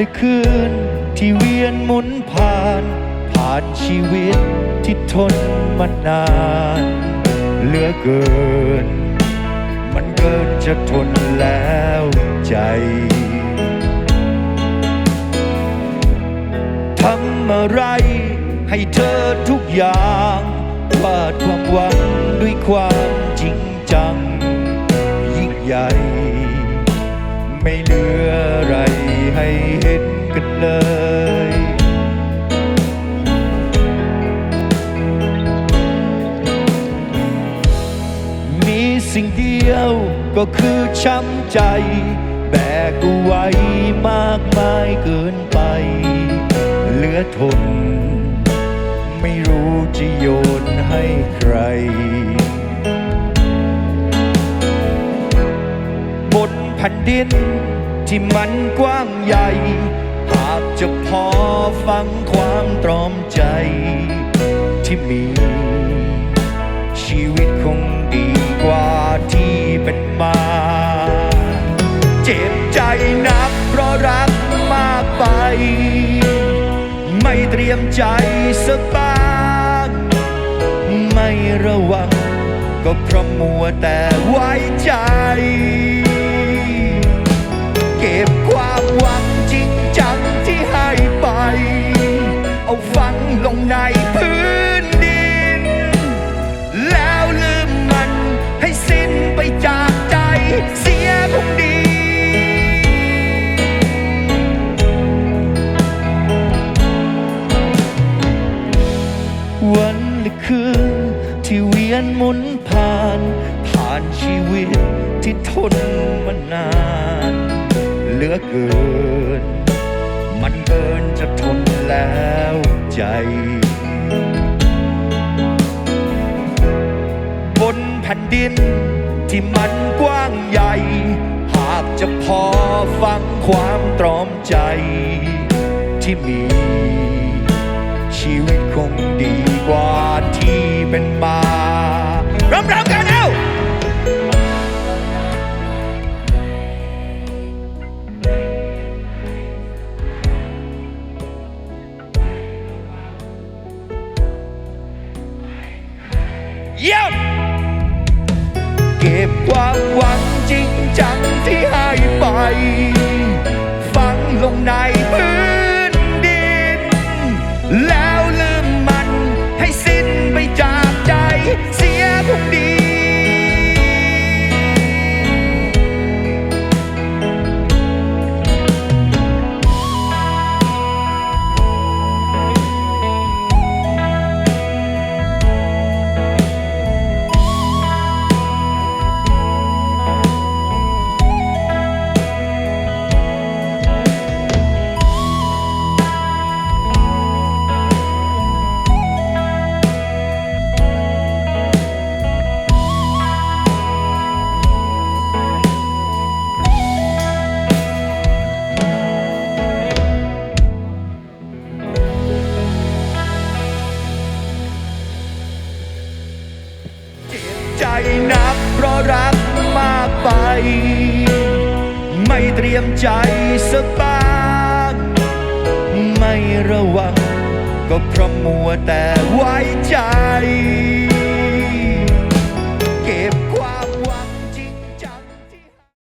น ที่เวียนหมุนผ่าน ผ่านชีวิตที่ทนมานานเหลือเกิน มันเกินจะทนแล้วใจทำอะไรให้เธอทุกอย่างวาดความหวังด้วยความจริงจัง ยิ่งใหญ่ ไม่เหลือ สิ่งเดียวก็คือช้ำใจ แบกเอาไว้มากมายเกินไป เหลือทน ไม่รู้จะโยนให้ใคร บนแผ่นดินที่มันกว้างใหญ่ หากจะพอฟังความตรอมใจที่มีชีวิตคง กว่าที่เป็นมา เจ็บใจนักเพราะรักมากไป ไม่เตรียมใจสบางไม่ระวัง ก็เพราะมัวแต่ไว้ใจ เก็บความหวังจริงจังที่ให้ไป เอาฝัง วียนหมุนผ่าน ผ่านชีวิตที่ทนมานาน เหลือเกิน มันเกินจะทนแล้วใจ บนแผ่นดินที่มันกว้างใหญ่ หากจะพอฟังความตรอมใจที่มี ชีวิตคงดีกว่าที่เป็นมา ร้ำร้ำกันเอาเยี่ ไม่เตรียมใจสบางไม่ระวัง ก็เพราะมัวแต่ไว้ใจ